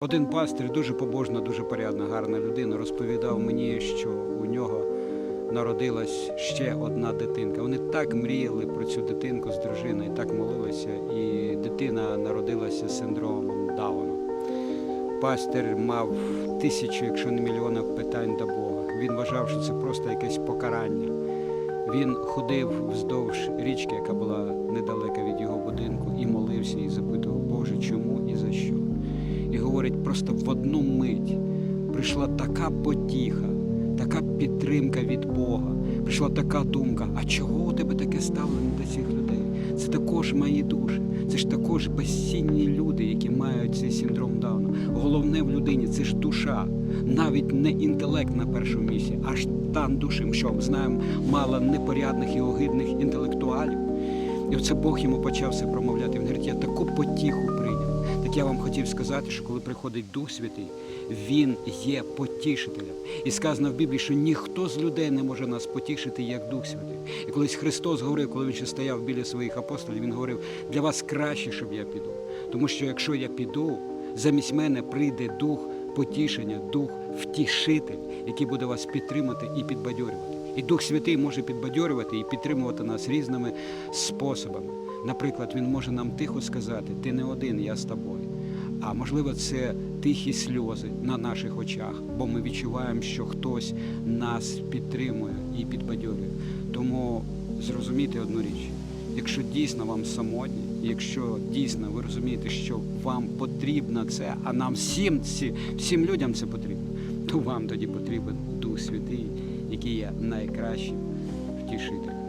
Один пастир, дуже побожна, дуже порядна, гарна людина, розповідав мені, що у нього народилась ще одна дитинка. Вони так мріяли про цю дитинку з дружиною, так молилися, і дитина народилася з синдромом Дауна. Пастир мав тисячу, якщо не мільйонів питань до Бога. Він вважав, що це просто якесь покарання. Він ходив вздовж річки, яка була недалеко говорить, просто в одну мить прийшла така потіха, така підтримка від Бога. Прийшла така думка, а чого у тебе таке ставлення до цих людей? Це також мої душі, це ж також безцінні люди, які мають цей синдром Дауна. Головне в людині це ж душа, навіть не інтелект на першому місці, а стан душі. Що ми знаємо мало непорядних і огидних інтелектуалів. І оце Бог йому почав все промовляти. Він говорить, я таку потіху прийняв. Так я вам хотів сказати, що коли приходить Дух Святий, Він є потішителем. І сказано в Біблії, що ніхто з людей не може нас потішити, як Дух Святий. І колись Христос говорив, коли він ще стояв біля своїх апостолів, він говорив, для вас краще, щоб я піду. Тому що якщо я піду, замість мене прийде дух потішення, дух втішитель, який буде вас підтримати і підбадьорювати. І Дух Святий може підбадьорювати і підтримувати нас різними способами. Наприклад, він може нам тихо сказати: ти не один, я з тобою. А можливо, це тихі сльози на наших очах, бо ми відчуваємо, що хтось нас підтримує і підбадьорює. Тому зрозумійте одну річ: якщо дійсно вам самотні, якщо дійсно ви розумієте, що вам потрібно це, а нам всім, ці- всім людям це потрібно, то вам тоді потрібен Дух Святий, який є найкращим втішителем.